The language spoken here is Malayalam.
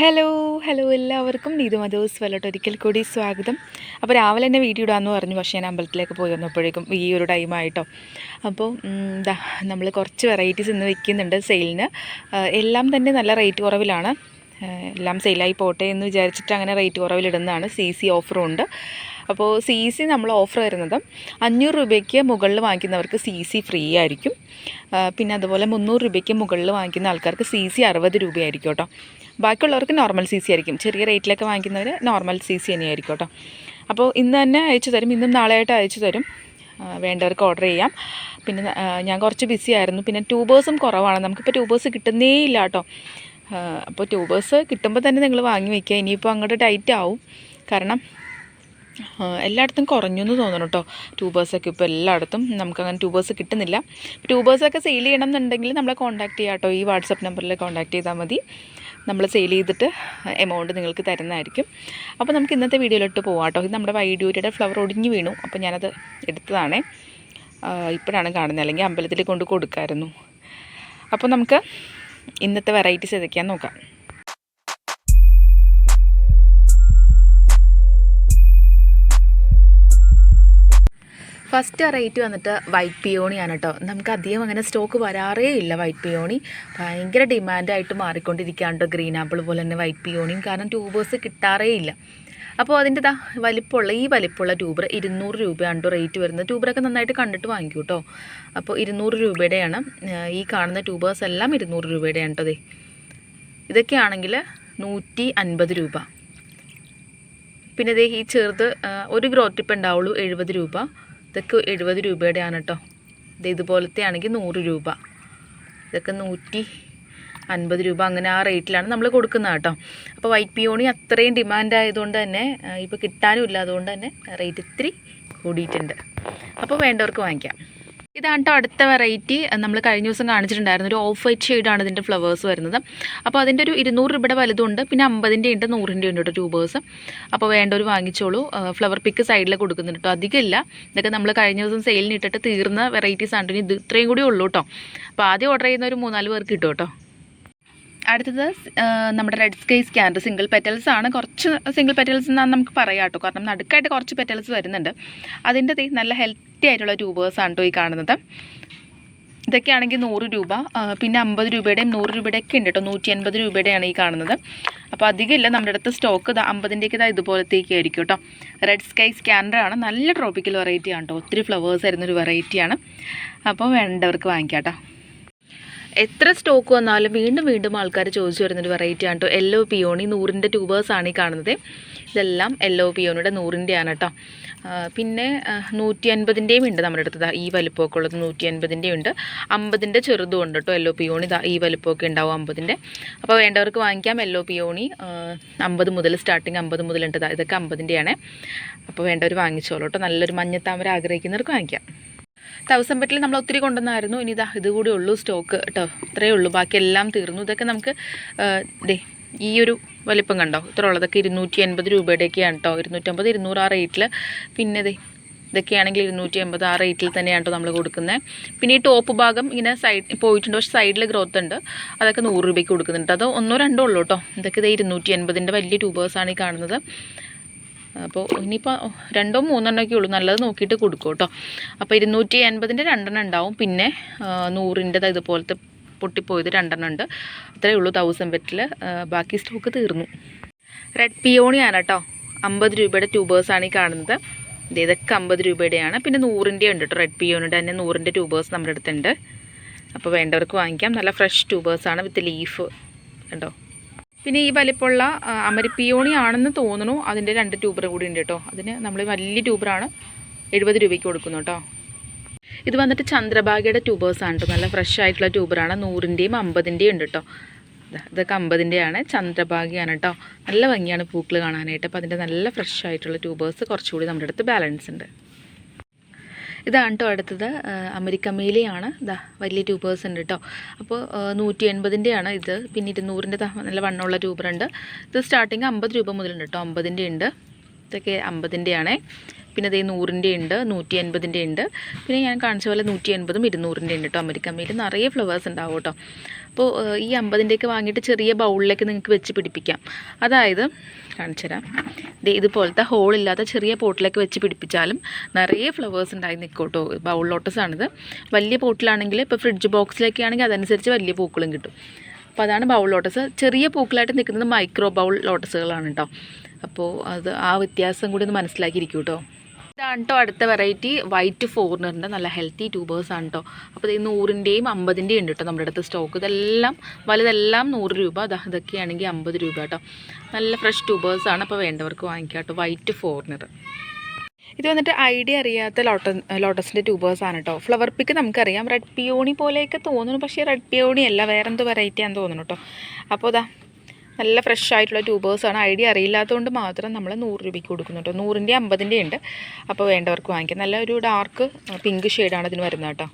ഹലോ ഹലോ എല്ലാവർക്കും നീതു മധോസ് വല്ലോട്ട് ഒരിക്കൽ കൂടി സ്വാഗതം. അപ്പോൾ രാവിലെ തന്നെ വീഡിയോ ഇടാമെന്ന് പറഞ്ഞു പക്ഷേ ഞാൻ അമ്പലത്തിലേക്ക് പോയി വന്നപ്പോഴേക്കും ഈ ഒരു ടൈമായിട്ടോ അപ്പോൾ എന്താ നമ്മൾ കുറച്ച് വെറൈറ്റീസ് ഇന്ന് വെക്കുന്നുണ്ട് സെയിലിന് എല്ലാം തന്നെ നല്ല റേറ്റ് കുറവിലാണ്. എല്ലാം സെയിലായി പോട്ടെ എന്ന് വിചാരിച്ചിട്ട് അങ്ങനെ റേറ്റ് കുറവിലിടുന്നതാണ് സി സി ഓഫറും ഉണ്ട്. അപ്പോൾ സി സി നമ്മൾ ഓഫർ വരുന്നത് അഞ്ഞൂറ് രൂപയ്ക്ക് മുകളിൽ വാങ്ങിക്കുന്നവർക്ക് സി സി ഫ്രീ ആയിരിക്കും. പിന്നെ അതുപോലെ മുന്നൂറ് രൂപയ്ക്ക് മുകളിൽ വാങ്ങിക്കുന്ന ആൾക്കാർക്ക് സി സി അറുപത് രൂപയായിരിക്കും കേട്ടോ. ബാക്കിയുള്ളവർക്ക് നോർമൽ സി സി ആയിരിക്കും. ചെറിയ റേറ്റിലൊക്കെ വാങ്ങിക്കുന്നവർ നോർമൽ സി സി തന്നെയായിരിക്കും കേട്ടോ. അപ്പോൾ ഇന്ന് തന്നെ അയച്ചു തരും. ഇന്നും നാളെയായിട്ട് അയച്ചു തരും. വേണ്ടവർക്ക് ഓർഡർ ചെയ്യാം. പിന്നെ ഞാൻ കുറച്ച് ബിസി ആയിരുന്നു. പിന്നെ ട്യൂബേഴ്സും കുറവാണ്. നമുക്കിപ്പോൾ ട്യൂബേഴ്സ് കിട്ടുന്നേ ഇല്ല കേട്ടോ. അപ്പോൾ ട്യൂബേഴ്സ് കിട്ടുമ്പോൾ തന്നെ നിങ്ങൾ വാങ്ങി വയ്ക്കുക ഇനിയിപ്പോൾ അങ്ങോട്ട് ടൈറ്റ് ആവും. കാരണം എല്ലായിടത്തും കുറഞ്ഞു എന്ന് തോന്നുന്നു കേട്ടോ. ട്യൂബേഴ്സൊക്കെ ഇപ്പോൾ എല്ലായിടത്തും നമുക്കങ്ങനെ ട്യൂബേഴ്സ് കിട്ടുന്നില്ല. ട്യൂബേഴ്സൊക്കെ സെയിൽ ചെയ്യണം എന്നുണ്ടെങ്കിൽ നമ്മളെ കോൺടാക്ട് ചെയ്യാം കേട്ടോ. ഈ വാട്സപ്പ് നമ്പറിൽ കോൺടാക്ട് ചെയ്താൽ മതി. നമ്മൾ സെയിൽ ചെയ്തിട്ട് എമൗണ്ട് നിങ്ങൾക്ക് തരുന്നതായിരിക്കും. അപ്പോൾ നമുക്ക് ഇന്നത്തെ വീഡിയോയിലോട്ട് പോകാം കേട്ടോ. ഇത് നമ്മുടെ വൈഡ്യൂരിയുടെ ഫ്ലവർ ഒടിഞ്ഞു വീണു. അപ്പോൾ ഞാനത് എടുത്തതാണേ. ഇപ്പോഴാണ് കാണുന്നത്. അല്ലെങ്കിൽ അമ്പലത്തിൽ കൊണ്ട് കൊടുക്കാമായിരുന്നു അപ്പോൾ നമുക്ക് ഇന്നത്തെ വെറൈറ്റീസ് ഏതൊക്കെയാണെന്ന് നോക്കാം. ഫസ്റ്റ് റേറ്റ് വന്നിട്ട് വൈറ്റ് പിയോണിയാണ് കേട്ടോ നമുക്ക് അധികം അങ്ങനെ സ്റ്റോക്ക് വരാറേ ഇല്ല വൈറ്റ് പിയോണി ഭയങ്കര ഡിമാൻഡായിട്ട് മാറിക്കൊണ്ടിരിക്കുകയാണ് കേട്ടോ ഗ്രീൻ ആപ്പിൾ പോലെ തന്നെ വൈറ്റ് പിയോണിയും കാരണം ട്യൂബേഴ്സ് കിട്ടാറേ ഇല്ല. അപ്പോൾ അതിന്റെ ഇതാ വലിപ്പമുള്ള ഈ വലിപ്പമുള്ള ട്യൂബർ ഇരുന്നൂറ് രൂപയാണ് റേറ്റ് വരുന്നത്. ട്യൂബറൊക്കെ നന്നായിട്ട് കണ്ടിട്ട് വാങ്ങിക്കൂ കേട്ടോ അപ്പോൾ ഇരുന്നൂറ് രൂപയുടെയാണ്. ഈ കാണുന്ന ട്യൂബേഴ്സ് എല്ലാം ഇരുന്നൂറ് രൂപയുടെയാണ് കേട്ടോ ദേ. ഇതൊക്കെയാണെങ്കിൽ നൂറ്റി അൻപത് രൂപ. പിന്നെ ഇതേ ഈ ചെറുത് ഒരു ഗ്രോ ടിപ്പ് ഉണ്ടാവുള്ളൂ എഴുപത് രൂപ. ഇതൊക്കെ എഴുപത് രൂപയുടെയാണ് കേട്ടോ ഇത് ഇതുപോലത്തെ ആണെങ്കിൽ നൂറ് രൂപ. ഇതൊക്കെ നൂറ്റി അൻപത് രൂപ അങ്ങനെ ആ റേറ്റിലാണ് നമ്മൾ കൊടുക്കുന്നത് കേട്ടോ അപ്പോൾ വൈറ്റ് പിയോണി അത്രയും ഡിമാൻഡ് ആയതുകൊണ്ട് തന്നെ ഇപ്പോൾ കിട്ടാനും ഇല്ല അതുകൊണ്ട് തന്നെ റേറ്റ് ഇത്തിരി കൂടിയിട്ടുണ്ട്. അപ്പോൾ വേണ്ടവർക്ക് വാങ്ങിക്കാം. ഇതാണ് കേട്ടോ അടുത്ത വെറൈറ്റി നമ്മൾ കഴിഞ്ഞ ദിവസം കാണിച്ചിട്ടുണ്ടായിരുന്നു. ഒരു ഓഫ് വൈറ്റ് ഷെയ്ഡാണ് ഇതിന്റെ ഫ്ലവേഴ്സ് വരുന്നത്. അപ്പോൾ അതിന്റെ ഒരു ഇരുന്നൂറ് രൂപയുടെ വലുതുണ്ട് പിന്നെ അമ്പതിന്റെ ഉണ്ട് നൂറിന്റെ ഉണ്ട് കേട്ടോ ട്യൂബേഴ്സ് അപ്പോൾ വേണ്ടവർ വാങ്ങിച്ചോളൂ. ഫ്ലവർ പിക്ക് സൈഡിൽ കൊടുക്കുന്നുണ്ട് കേട്ടോ അധികമില്ല. ഇതൊക്കെ നമ്മൾ കഴിഞ്ഞ ദിവസം സെയിലിന് ഇട്ടിട്ട് തീർന്ന വെറൈറ്റീസ് ആണ്. ഇത് ഇത്രയും കൂടി ഉള്ളൂ കേട്ടോ അപ്പോൾ ആദ്യം ഓർഡർ ചെയ്യുന്ന ഒരു മൂന്നാൽ പേർക്ക് കിട്ടും കേട്ടോ അടുത്തത് നമ്മുടെ റെഡ് സ്കൈ സ്കാൻഡ് സിംഗിൾ പെറ്റൽസ് ആണ്. കുറച്ച് സിംഗിൾ പെറ്റൽസ് എന്നാണ് നമുക്ക് പറയാം കേട്ടോ. കാരണം നടുക്കായിട്ട് കുറച്ച് പെറ്റൽസ് വരുന്നുണ്ട്. അതിന്റെ നല്ല ഹെൽത്തി ആയിട്ടുള്ള ട്യൂബേഴ്സ് ആണ് കേട്ടോ ഈ കാണുന്നത്. ഇതൊക്കെയാണെങ്കിൽ നൂറ് രൂപ പിന്നെ അമ്പത് രൂപയുടെയും നൂറ് രൂപയുടെ ഒക്കെ ഉണ്ട് കേട്ടോ നൂറ്റി അൻപത് രൂപയുടെയാണ് ഈ കാണുന്നത്. അപ്പോൾ അധികമില്ല നമ്മുടെ അടുത്ത് സ്റ്റോക്ക് അമ്പതിന്റെയൊക്കെ ഇതാ ഇതുപോലത്തേക്ക് ആയിരിക്കും കേട്ടോ റെഡ് സ്കൈ സ്കാൻഡറാണ് നല്ല ട്രോപ്പിക്കൽ വെറൈറ്റി ആണ് കേട്ടോ ഒത്തിരി ഫ്ലവേഴ്സ് വരുന്നൊരു വെറൈറ്റിയാണ് അപ്പോൾ വേണ്ടവർക്ക് വാങ്ങിക്കാം കേട്ടോ എത്ര സ്റ്റോക്ക് വന്നാലും വീണ്ടും വീണ്ടും ആൾക്കാർ ചോദിച്ചു വരുന്നൊരു വെറൈറ്റി ആണ് കേട്ടോ യെല്ലോ പിയോണി നൂറിന്റെ ട്യൂബേഴ്സാണ് ഈ കാണുന്നത്. ഇതെല്ലാം യെല്ലോ പിയോണിയുടെ നൂറിന്റെ ആണ് കേട്ടോ പിന്നെ നൂറ്റി അൻപതിന്റെയും ഉണ്ട് നമ്മുടെ അടുത്ത് ഈ വലിപ്പമൊക്കെ ഉള്ളത് നൂറ്റി അൻപതിന്റെയും ഉണ്ട്. അമ്പതിന്റെ ചെറുതും ഉണ്ട് കേട്ടോ യെല്ലോ പിയോണി ഈ വലിപ്പമൊക്കെ ഉണ്ടാവും അമ്പതിന്റെ. അപ്പോൾ വേണ്ടവർക്ക് വാങ്ങിക്കാം യെല്ലോ പിയോണി അമ്പത് മുതൽ സ്റ്റാർട്ടിങ് അമ്പത് മുതലുണ്ട് ഇതൊക്കെ അമ്പതിന്റെയാണ്. അപ്പോൾ വേണ്ടവർ വാങ്ങിച്ചോളൂ കേട്ടോ നല്ലൊരു മഞ്ഞത്താമര ആഗ്രഹിക്കുന്നവർക്ക് വാങ്ങിക്കാം. തൗസൻഡ് ബെറ്റിൽ നമ്മൾ ഒത്തിരി കൊണ്ടുവന്നായിരുന്നു. ഇനി ഇതാ ഇത് കൂടി ഉള്ളൂ സ്റ്റോക്ക് കേട്ടോ. ഇത്രയേ ഉള്ളൂ. ബാക്കിയെല്ലാം തീർന്നു. ഇതൊക്കെ നമുക്ക് ദേ ഈ ഒരു വലിപ്പം കണ്ടോ? ഇത്ര ഉള്ളതൊക്കെ ഇരുന്നൂറ്റി എൺപത് രൂപയുടെയൊക്കെയാണ് കേട്ടോ. ഇരുന്നൂറ്റമ്പത് ഇരുന്നൂറ് ആ റേറ്റിൽ പിന്നെ ദേ ഇതൊക്കെയാണെങ്കിൽ ഇരുന്നൂറ്റി എൺപത് ആ റേറ്റിൽ തന്നെയാണ് കേട്ടോ നമ്മൾ കൊടുക്കുന്നത് പിന്നെ ഈ ടോപ്പ് ഭാഗം ഇങ്ങനെ സൈഡ് പോയിട്ടുണ്ട്. പക്ഷേ സൈഡിൽ ഗ്രോത്ത് ഉണ്ട്. അതൊക്കെ നൂറ് രൂപയ്ക്ക് കൊടുക്കുന്നുണ്ട്. അത് ഒന്നോ രണ്ടോ ഉള്ളൂ കേട്ടോ. ഇതൊക്കെ ഇതേ ഇരുന്നൂറ്റി എൺപതിന്റെ വലിയ ട്യൂബേഴ്സാണ് ഈ കാണുന്നത്. അപ്പോൾ ഇനിയിപ്പോൾ രണ്ടോ മൂന്നെണ്ണോ ഒക്കെ ഉള്ളൂ. നല്ലത് നോക്കിയിട്ട് കൊടുക്കും കേട്ടോ അപ്പോൾ ഇരുന്നൂറ്റി എൺപതിന്റെ രണ്ടെണ്ണം ഉണ്ടാവും. പിന്നെ നൂറിന്റെ ഇതുപോലത്തെ പൊട്ടിപ്പോയത് രണ്ടെണ്ണം ഉണ്ട്. അത്രയേ ഉള്ളൂ തൗസൻഡ് ബെറ്റിൽ ബാക്കി സ്റ്റോക്ക് തീർന്നു. റെഡ് പിയോണിയാണ് കേട്ടോ അമ്പത് രൂപയുടെ ട്യൂബേഴ്സാണ് ഈ കാണുന്നത്. ഇതൊക്കെ അമ്പത് രൂപയുടെയാണ്. പിന്നെ നൂറിന്റെ ഉണ്ട് കേട്ടോ റെഡ് പിയോണിന്റെ തന്നെ നൂറിന്റെ ട്യൂബേഴ്സ് നമ്മുടെ അടുത്തുണ്ട്. അപ്പോൾ വേണ്ടവർക്ക് വാങ്ങിക്കാം. നല്ല ഫ്രഷ് ട്യൂബേഴ്സാണ് വിത്ത് ലീഫ് കണ്ടോ? പിന്നെ ഈ വലിപ്പമുള്ള അമരിപ്പിയോണി ആണെന്ന് തോന്നുന്നു. അതിന്റെ രണ്ട് ട്യൂബർ കൂടി ഉണ്ട് കേട്ടോ. അതിന് നമ്മൾ വലിയ ട്യൂബറാണ് എഴുപത് രൂപയ്ക്ക് കൊടുക്കുന്നു കേട്ടോ. ഇത് വന്നിട്ട് ചന്ദ്രഭാഗയുടെ ട്യൂബേഴ്സാണ് കേട്ടോ. നല്ല ഫ്രഷ് ആയിട്ടുള്ള ട്യൂബറാണ്. നൂറിന്റെയും അമ്പതിന്റെയും ഉണ്ട് കേട്ടോ. ഇതൊക്കെ അമ്പതിന്റെയാണ് ചന്ദ്രഭാഗയാണ് കേട്ടോ. നല്ല ഭംഗിയാണ് പൂക്കൾ കാണാനായിട്ട്. അപ്പോൾ അതിന്റെ നല്ല ഫ്രഷ് ആയിട്ടുള്ള ട്യൂബേഴ്സ് കുറച്ചുകൂടി നമ്മുടെ അടുത്ത് ബാലൻസ് ഉണ്ട്. ഇതാണ് കേട്ടോ അടുത്തത്. മേലിയാണ്. ഇതാ വലിയ ട്യൂബേഴ്സ് ഉണ്ട് കേട്ടോ അപ്പോൾ നൂറ്റി എൺപതിന്റെയാണ് ഇത്. പിന്നെ ഇരുന്നൂറിന്റെ നല്ല വണ്ണമുള്ള ട്യൂബറുണ്ട്. ഇത് സ്റ്റാർട്ടിങ് അമ്പത് രൂപ മുതലുണ്ട് കേട്ടോ അമ്പതിന്റെ ഉണ്ട്. ഇതൊക്കെ അമ്പതിന്റെയാണേ പിന്നെ അതേ നൂറിന്റെ ഉണ്ട് നൂറ്റി എൺപതിന്റെ ഉണ്ട്. പിന്നെ ഞാൻ കാണിച്ച പോലെ നൂറ്റി എൺപതും ഇരുന്നൂറിന്റെ ഉണ്ട് കേട്ടോ അമേരിക്കൻ മേലിൽ നിറയെ ഫ്ലവേഴ്സ് ഉണ്ടാവും കേട്ടോ. അപ്പോൾ ഈ അമ്പതിന്റെയൊക്കെ വാങ്ങിയിട്ട് ചെറിയ ബൗളിലേക്ക് നിങ്ങൾക്ക് വെച്ച് പിടിപ്പിക്കാം. അതായത് കാണിച്ചുതരാം ഇതുപോലത്തെ ഹോളില്ലാത്ത ചെറിയ പോട്ടിലേക്ക് വെച്ച് പിടിപ്പിച്ചാലും നിറയെ ഫ്ലവേഴ്സ് ഉണ്ടായി നിൽക്കോട്ടോ കേട്ടോ. ബൗൾ ലോട്ടസ് ആണിത്. വലിയ പോട്ടിലാണെങ്കിൽ ഇപ്പോൾ ഫ്രിഡ്ജ് ബോക്സിലൊക്കെ ആണെങ്കിൽ അതനുസരിച്ച് വലിയ പൂക്കളും കിട്ടും. അപ്പോൾ അതാണ് ബൗൾ ലോട്ടസ് ചെറിയ പൂക്കളായിട്ട് നിൽക്കുന്നത് മൈക്രോ ബൗൾ ലോട്ടസുകളാണ് കേട്ടോ. അപ്പോൾ അത് ആ വ്യത്യാസം കൂടി ഒന്ന് മനസ്സിലാക്കിയിരിക്കും കേട്ടോ. ഇതാണ് കേട്ടോ അടുത്ത വെറൈറ്റി വൈറ്റ് ഫോറിനറിന്റെ നല്ല ഹെൽത്തി ട്യൂബേഴ്സ് ആണ് കേട്ടോ അപ്പോൾ ഇത് നൂറിന്റെയും അമ്പതിന്റെയും ഉണ്ട് കേട്ടോ നമ്മുടെ അടുത്ത് സ്റ്റോക്ക് ഇതെല്ലാം വലുതെല്ലാം നൂറ് രൂപ. ഇതൊക്കെയാണെങ്കിൽ അമ്പത് രൂപ കേട്ടോ നല്ല ഫ്രഷ് ട്യൂബേഴ്സ് ആണ് അപ്പോൾ വേണ്ടവർക്ക് വാങ്ങിക്കാം കേട്ടോ വൈറ്റ് ഫോറിനർ ഇത് വന്നിട്ട് ഐഡിയ അറിയാത്ത ലോട്ട ലോട്ടസിന്റെ ട്യൂബേഴ്സ് ആണ് കേട്ടോ ഫ്ലവർ പിക്ക് നമുക്കറിയാം. റെഡ് പിയോണി പോലെയൊക്കെ തോന്നുന്നു. പക്ഷേ റെഡ് പിയോണി അല്ല. വേറെന്തോ വെറൈറ്റി ആണെന്ന് തോന്നുന്നു കേട്ടോ അപ്പോൾ ഇതാ നല്ല ഫ്രഷ് ആയിട്ടുള്ള ട്യൂബേഴ്സാണ് ഐഡിയ അറിയില്ലാത്തതുകൊണ്ട് മാത്രം നമ്മൾ നൂറ് രൂപയ്ക്ക് കൊടുക്കുന്നു കേട്ടോ നൂറിന്റെ അമ്പതിന്റെ ഉണ്ട്. അപ്പോൾ വേണ്ടവർക്ക് വാങ്ങിക്കാം. നല്ല ഒരു ഡാർക്ക് പിങ്ക് ഷെയ്ഡാണ് ഇതിന് വരുന്നത് കേട്ടോ.